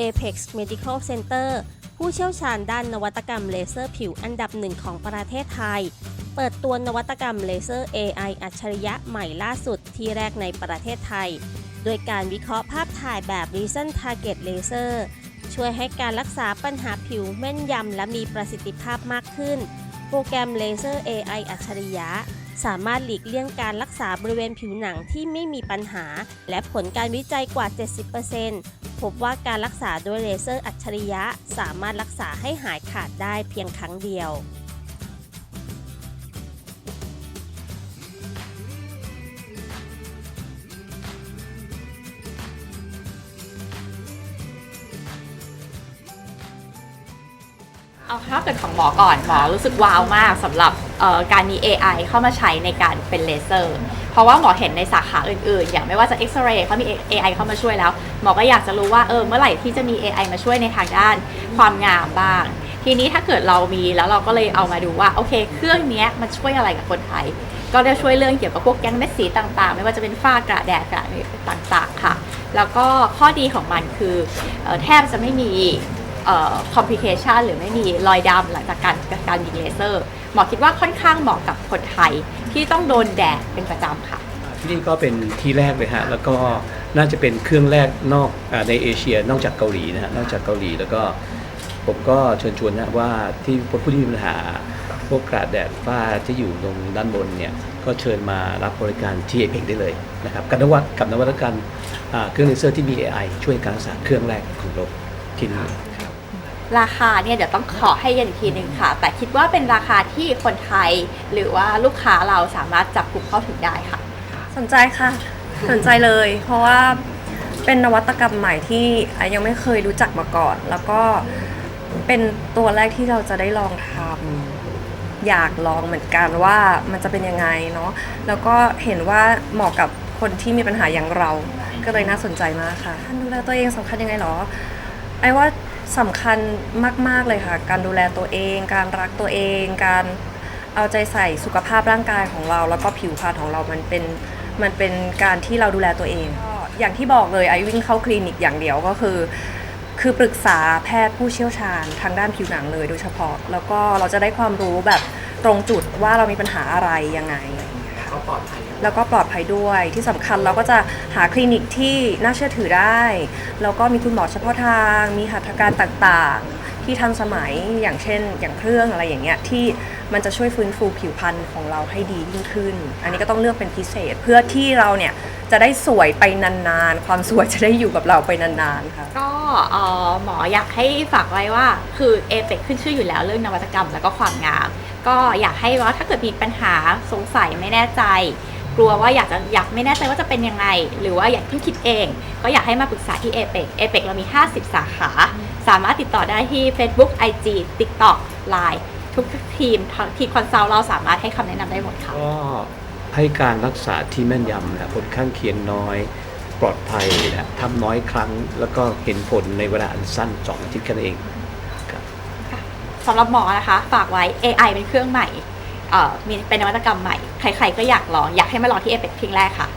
Apex Medical Center ผู้เชี่ยวชาญด้านนวัตกรรมเลเซอร์ผิวอันดับหนึ่งของประเทศไทย เปิดตัวนวัตกรรมเลเซอร์ AI อัจฉริยะใหม่ล่าสุดที่แรกในประเทศไทย โดยการวิเคราะห์ภาพถ่ายแบบ Recent Target Laser ช่วยให้การรักษาปัญหาผิวแม่นยำและมีประสิทธิภาพมากขึ้น โปรแกรมเลเซอร์ AI อัจฉริยะสามารถหลีกเลี่ยงการรักษาบริเวณผิวหนังที่ไม่มีปัญหา และผลการวิจัยกว่า 70% พบว่าการรักษาด้วยเลเซอร์อัจฉริยะ สามารถรักษาให้หายขาดได้เพียงครั้งเดียว เอาถ้าเกิดของหมอก่อนหมอรู้สึกว้าวมากสำหรับเอ่อการมี AI เข้ามาใช้ในการเป็นเลเซอร์ เพราะว่าหมอเห็นในสาขาอื่นๆ อย่างไม่ว่าจะเอ็กซเรย์เขามี AI เข้ามาช่วยแล้ว หมอก็อยากจะรู้ว่าเออเมื่อไหร่ที่จะมี AI มาช่วยในทางด้านความงามบ้าง ทีนี้ถ้าเกิดเรามีแล้วเราก็เลยเอามาดูว่าโอเค เครื่องเนี้ยมันช่วยอะไรกับคนไทย ก็ได้ช่วยเรื่องเกี่ยวกับพวกแก๊งเม็ดสีต่างๆ ไม่ว่าจะเป็นฝ้ากระแดดกระต่างๆค่ะ แล้วก็ข้อดีของมันคือเอ่อแทบจะไม่มี คอมพลิเคชันหรือไม่มีรอยดำหลังจากการการยิงเลเซอร์หมอคิดว่าค่อนข้างเหมาะกับคนไทยที่ต้องโดนแดดเป็นประจำค่ะ ที่นี่ก็เป็นที่แรกเลยฮะ แล้วก็น่าจะเป็นเครื่องแรกนอกอในเอเชีย นอกจากเกาหลีนะฮะนอกจากเกาหลีแล้วก็ผมก็เชิญชวนนะว่าที่ผู้ที่มีปัญหาพวกกระดแดดฝ้าที่อยู่ตรงด้านบนเนี่ยก็เชิญมารับบริการที่เอเพกได้เลยนะครับกับนวัตกับนวัตกรรมเครื่องเลเซอร์ที่มี AI ช่วยการรักษาเครื่องแรกของโลกที่นี่ ราคาเนี่ยเดี๋ยวต้องขอให้เย็นอีกทีหนึ่งค่ะ แต่คิดว่าเป็นราคาที่คนไทยหรือว่าลูกค้าเราสามารถจับกลุ่มเข้าถึงได้ค่ะ สนใจค่ะ สนใจเลย เพราะว่าเป็นนวัตกรรมใหม่ที่อะยังไม่เคยรู้จักมาก่อน แล้วก็เป็นตัวแรกที่เราจะได้ลองทำอยากลองเหมือนกันว่ามันจะเป็นยังไงเนาะแล้วก็เห็นว่าเหมาะกับคนที่มีปัญหาอย่างเรา ก็เลยน่าสนใจมากค่ะการดูแลตัวเองสำคัญยังไงหรอไอ้ว่า สำคัญมาก ๆ เลยค่ะ การดูแลตัวเอง การรักตัวเอง การเอาใจใส่สุขภาพร่างกายของเรา แล้วก็ผิวพรรณของเรามันเป็นมันเป็นการที่เราดูแลตัวเองก็อย่างที่บอกเลยไอวิ่งเข้าคลินิกอย่างเดียวก็คือ คือปรึกษาแพทย์ผู้เชี่ยวชาญทางด้านผิวหนังเลยโดยเฉพาะ แล้วก็เราจะได้ความรู้แบบตรงจุดว่าเรามีปัญหาอะไรยังไง แล้วก็ปลอดภัยด้วยที่สำคัญเราก็จะหาคลินิกที่น่าเชื่อถือได้ แล้วก็มีคุณหมอเฉพาะทาง มีหัตถการต่างๆ ที่ทันสมัยอย่างเช่น อย่างเครื่องอะไรอย่างเงี้ยที่มันจะช่วยฟื้นฟูผิวพรรณของเราให้ดียิ่งขึ้น อันนี้ก็ต้องเลือกเป็นพิเศษเพื่อที่เราเนี่ยจะได้สวยไปนานๆ ความสวยจะได้อยู่กับเราไปนานๆค่ะ ก็หมออยากให้ฝากไว้ว่า คือเอเ c ขึ้นชื่ออยู่แล้วเรื่องนวัตกรรมแล้วก็ความงาม ก็อยากให้ว่าถ้าเกิดมีปัญหาสงสัยไม่แน่ใจ กลัวว่าอยากจะอยากไม่แน่ใจว่าจะเป็นยังไง หรือว่าอยากเพิ่งคิดเอง ก็อยากให้มาปรึกษาที่เอเ c เอเ c เรามี 50 สาขา สามารถติดต่อได้ที่ Facebook IG TikTok Line ทุกทีมทีมคอนซัลท์เราสามารถให้คำแนะนำได้หมดค่ะ ก็ให้การรักษาที่แม่นยำนะผลข้างเคียงน้อย ปลอดภัยนะทำน้อยครั้ง แล้วก็เห็นผลในเวลาอันสั้นสองอาทิตย์แค่นั้นเองครับสำหรับหมอนะคะ ฝากไว้ AI เป็นเครื่องใหม่เอ่อ มีเป็นนวัตกรรมใหม่ ใครๆก็อยากลอง อยากให้มาลองที่เอเ c เพียงแรกค่ะ